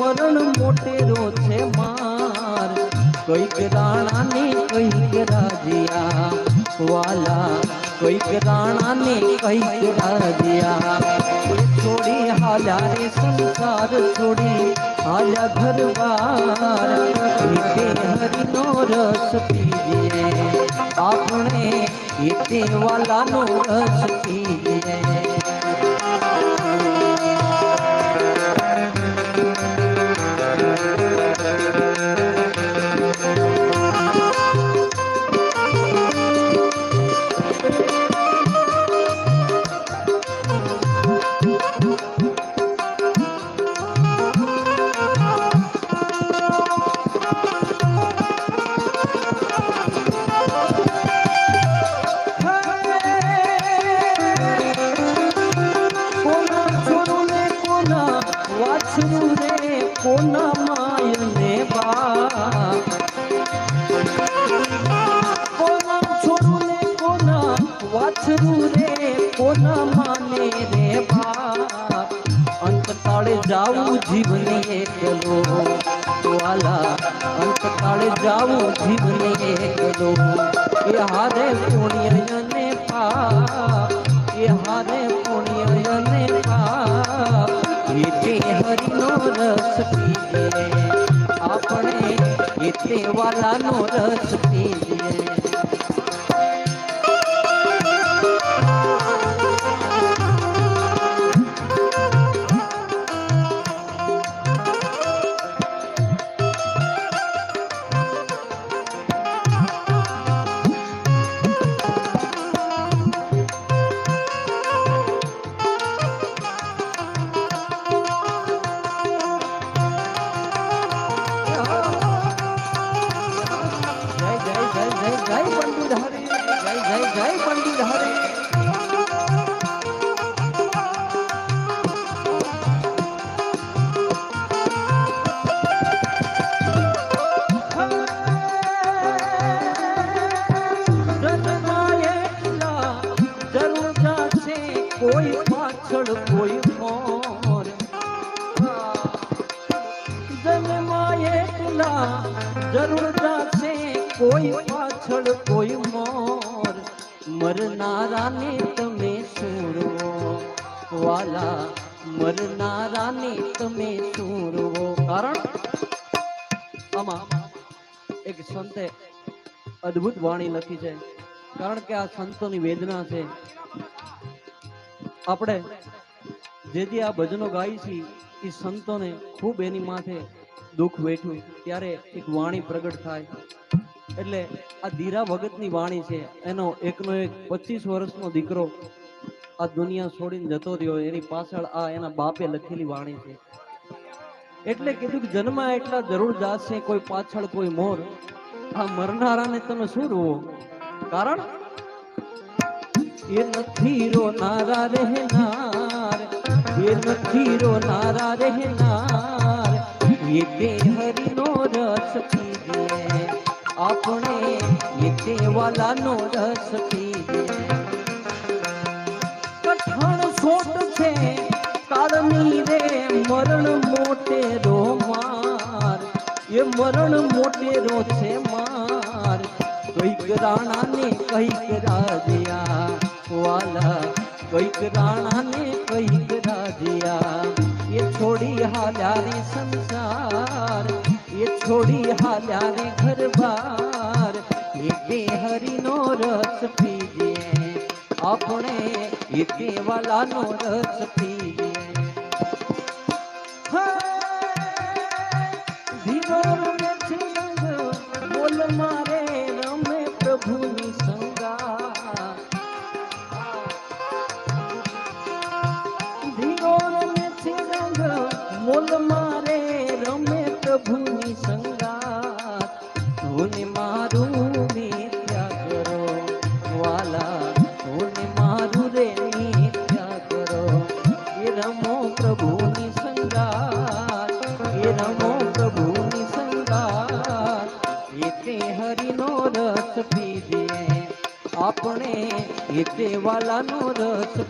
મરણ મોટેરો છે માર કંઈક રાણાને કંઈક રાજિયા વાલા કંઈક રાણાને કંઈક રાજિયા એ છોડી હાલ્યા રે સંસાર છોડી હાલ્યા ઘરબાર રીતે હરિનો રસ પીજે આપણે એતે વાલાનો રસ પીજે હરિનો રસ પીએ. આપણે એતે વાલાનો રસ પીજે વાણી લખી છે. કારણ કે આ સંતોની વેદના છે. આપણે જે આ ભજનો ગાઈ છીએ એ સંતોને ખૂબ એની માથે દુઃખ વેઠ્યું. ત્યારે એક વાણી પ્રગટ થાય. એટલે આ ધીરા ભગતની વાણી છે. એનો એકનો એક પચીસ વર્ષનો દીકરો આ દુનિયા છોડીને જતો રહ્યો. એની પાછળ આ એના બાપે લખેલી વાણી છે. એટલે કીધું કે જન્મ એટલા જરૂર જાશે કોઈ પાછળ કોઈ મોર. આ મરનારાને તમે શું રોવો? કારણ એ નથી રોનારા રહેનાર, એ નથી રોનારા રહેનાર. એ તે હરિનો રસ પીજે આપણે એ તે વાલાનો રસ પીજે કઠણ સોટ છે, કાળની રે, મરણ મોટેરો માર. એ મરણ મોટેરો છે માર કંઈક રાણાને કંઈક રાજ્યા વાલા, કંઈક રાણાને કંઈક રાજ્યા એ છોડી હાલ્યા રે સંસાર, એ છોડી હાલ્યા રે ઘર બાર એ હરિનો રસ પીજે, આપણે એ દેવાલાનો રસ પીએ બોલ મારે ভুল পালানো রথ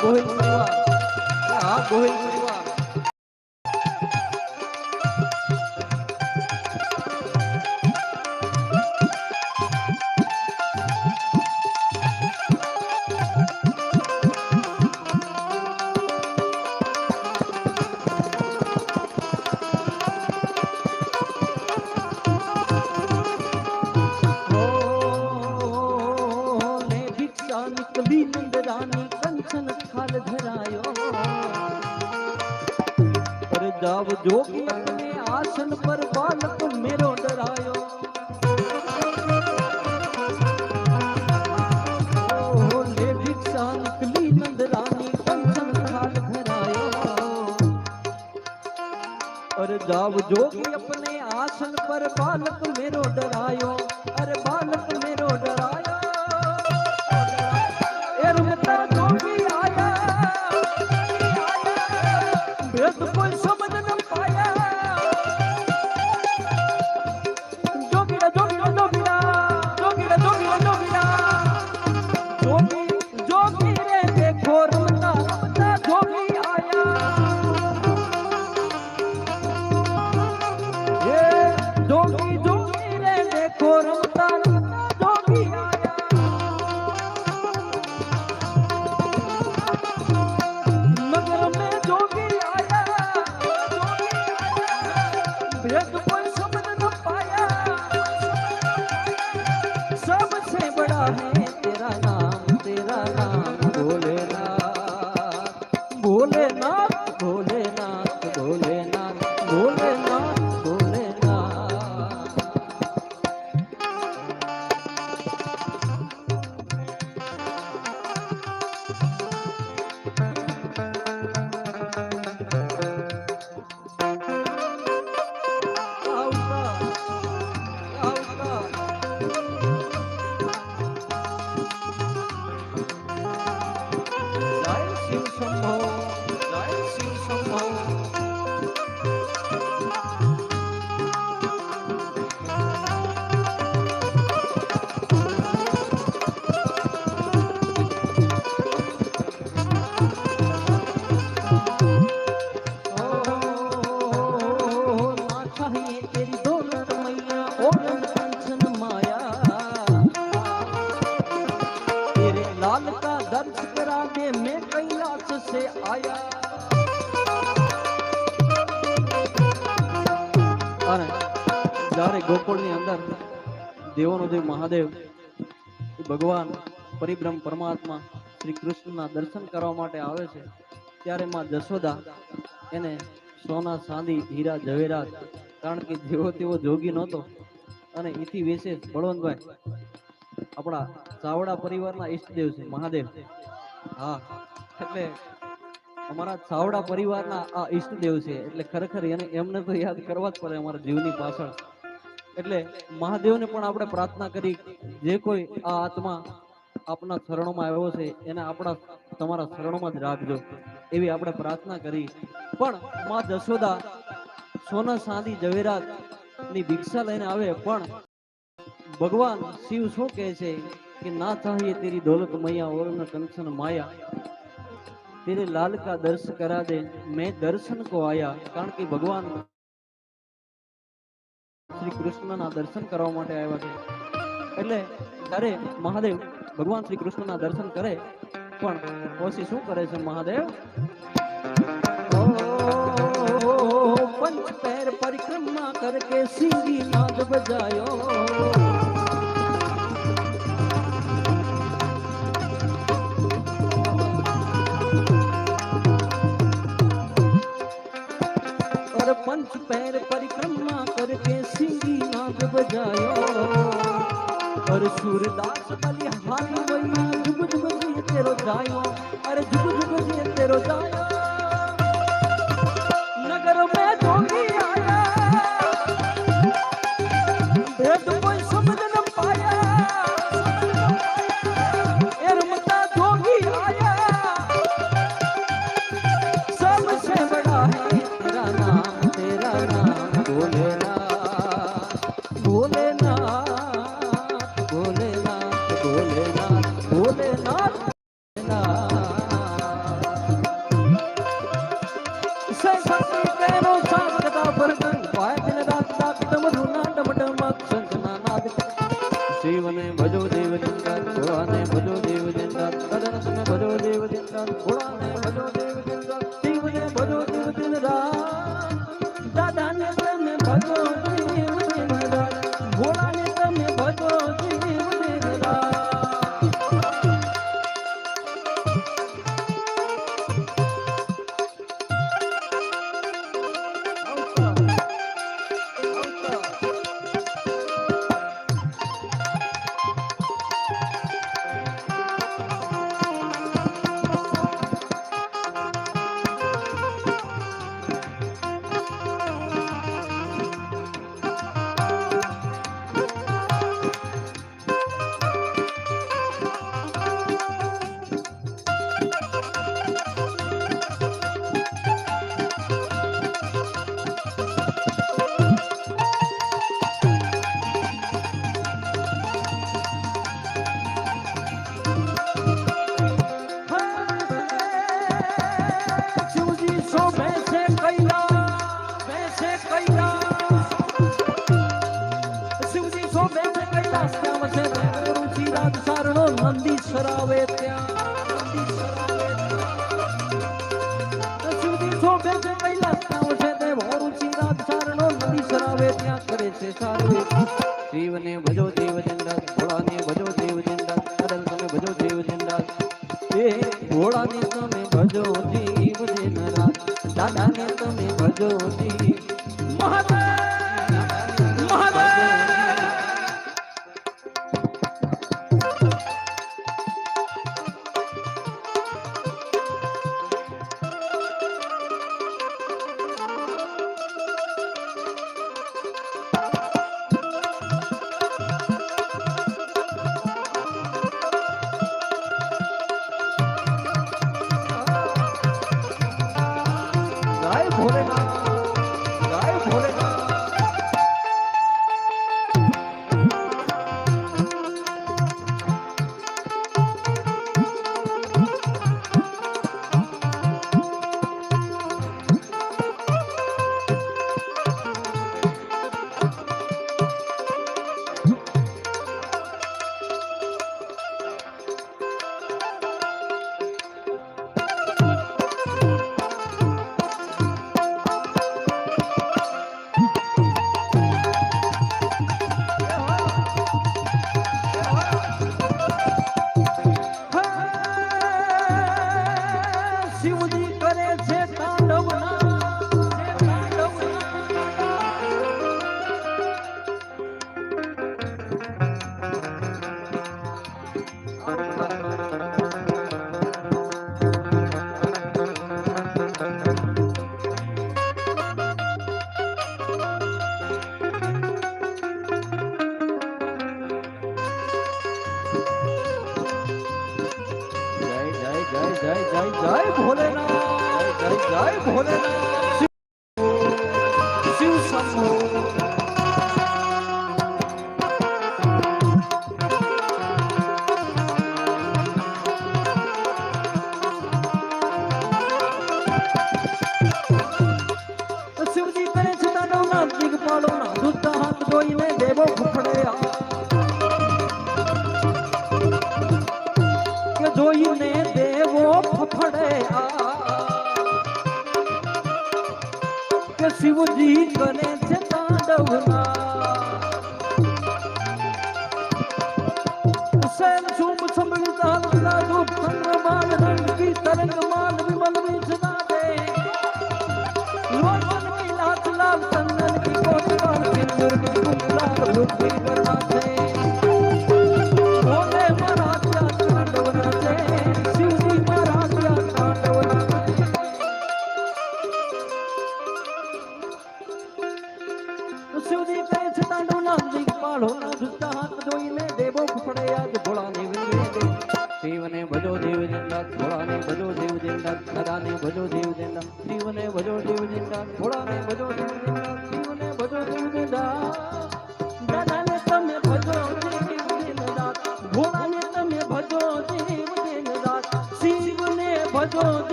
ગોવિંદ ગોવિંદ હા ગોવિંદ સમજાવજો કે અપને આસન પર બાલક મેરો ડરાયો. મહાદેવ ભગવાન પરિબ્રહ્મ પરમાત્મા શ્રી કૃષ્ણના દર્શન કરવા માટે આવે છે, ત્યારે માં જશોદા એને સોના ચાંદી, હીરા, ઝવેરાત, કારણ કે જેવો તેવો જોગી નહોતો અને ઇથી વિશેષ બળવંતભાઈ, આપણા ચાવડા પરિવારના ઈષ્ટદેવ છે, મહાદેવ. હા, એટલે અમારા ચાવડા પરિવારના આ ઈષ્ટદેવ છે, એટલે ખરેખર એને એમને તો યાદ કરવા જ પડે અમારા જીવની પાછળ. એટલે મહાદેવને પણ આપણે પ્રાર્થના કરી, જે કોઈ આ આત્મા આપના શરણોમાં આવ્યો છે, એને આપણા તમારા શરણોમાં જ રાખજો. એવી આપણે પ્રાર્થના કરી. પણ માં જશોદા સોના સાંદી જવેરાતની ભિક્ષા લઈને આવે, પણ ભગવાન શિવ શું કહે છે કે, ના ચાહીએ તેરી દોલત મૈયા ઓર કંચન માયા. તેરે લાલકા દર્શ કરા દે મેં દર્શન કો આયા. કારણ કે ભગવાન શ્રી કૃષ્ણના દર્શન કરવા માટે આવ્યા છે એટલે ત્યારે મહાદેવ ભગવાન શ્રી કૃષ્ણના દર્શન કરે પણ પછી શું કરે છે મહાદેવ ઓ, પંચ પેર પરિક્રમા કરકે સિંગી નાદ બજાયો और पंच पैर परिक्रमा करके નાગ બજાયો હરસુરદાસ બલિહારી વૈયા જુગ જુગ જીએ તેરો જાયો. અરે જુગ જુગ જીએ તેરો જાયો.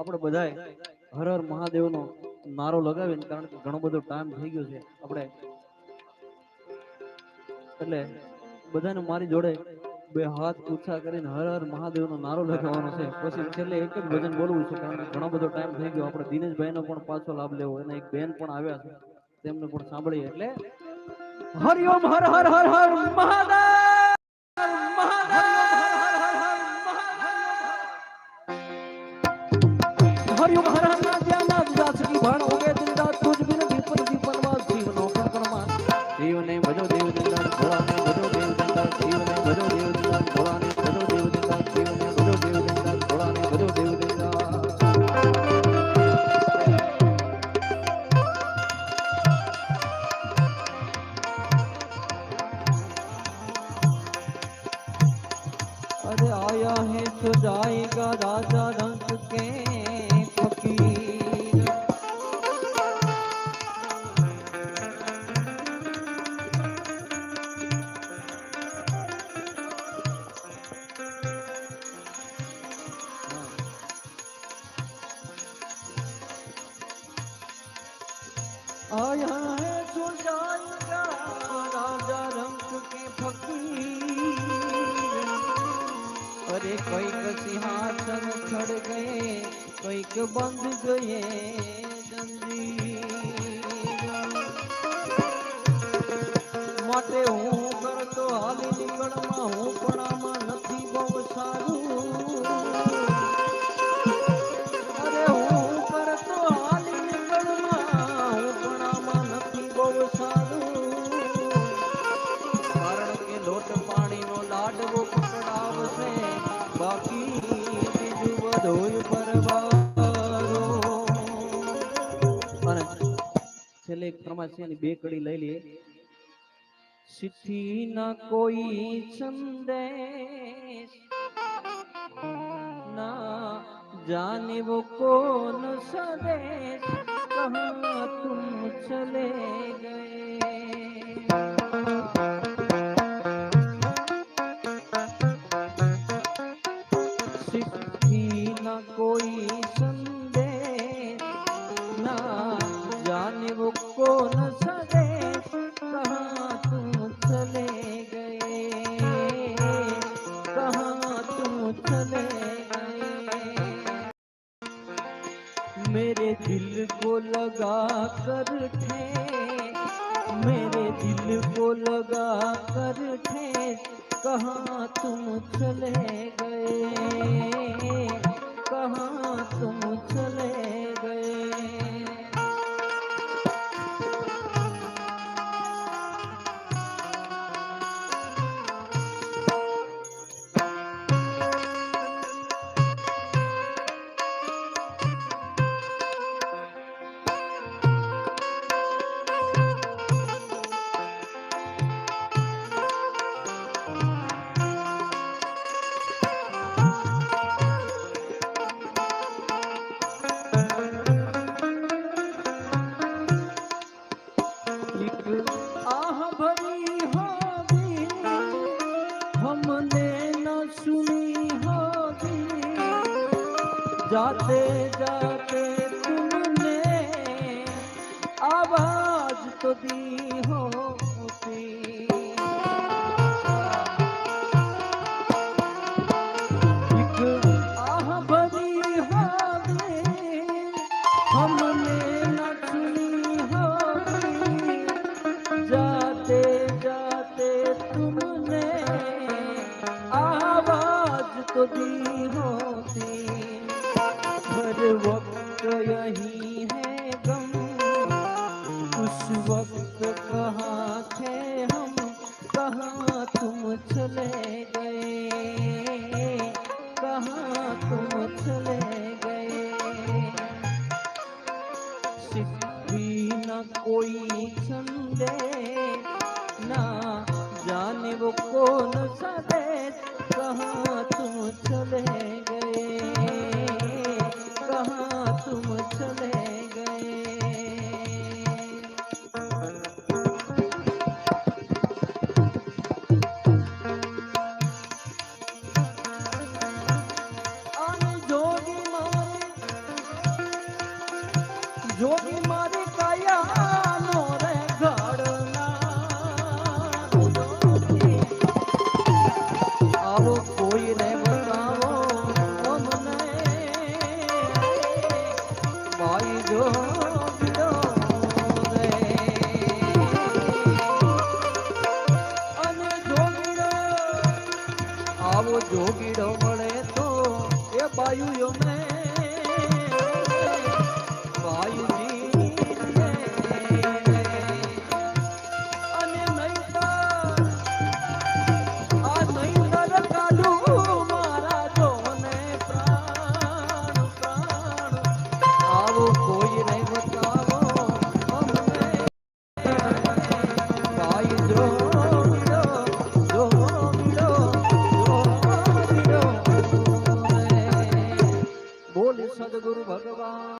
આપણે બધાએ હર હર મહાદેવનો નારો લગાવીને, કારણ કે ઘણો બધો ટાઈમ થઈ ગયો છે આપણે. એટલે બધાને મારી જોડે બે હાથ ઊંચા કરીને હર હર મહાદેવનો નારો લગાવવાનો છે. પછી છેલ્લે એક જ ભજન બોલવું છે, કારણ કે ઘણો બધો ટાઈમ થઈ ગયો. આપણે દિનેશભાઈનો પણ પાછો લાભ લેવો, અને એક બેન પણ આવ્યા છે. તેમને પણ સાંભળીએ. એટલે હર હર હર હર મહાદેવ મહાદેવ! હર હર નાદ્યા નાદ દાસ કી ભાણ. રાજા રંગ કે ફકીર અરે કોઈક સિંહાસન ચડ ગયે કોઈક બંધ ગયે માટે હું કરતો હાલી નિકળમાં હું છેલ્લે એક ફરમાશ છે એની બે કડી લઈ લઈએ ચિઠ્ઠી ના કોઈ સંદેશ ના जाने वो कौन सा देश कहाँ तुम चले गए चिट्ठी न कोई संदेश लगा कर थे मेरे दिल को लगा कर थे कहाँ तुम चले गए कहाँ तुम चले মনে না শুনি হবে। যাতে যাতে তুমনে আওয়াজ তো দিয়ে গো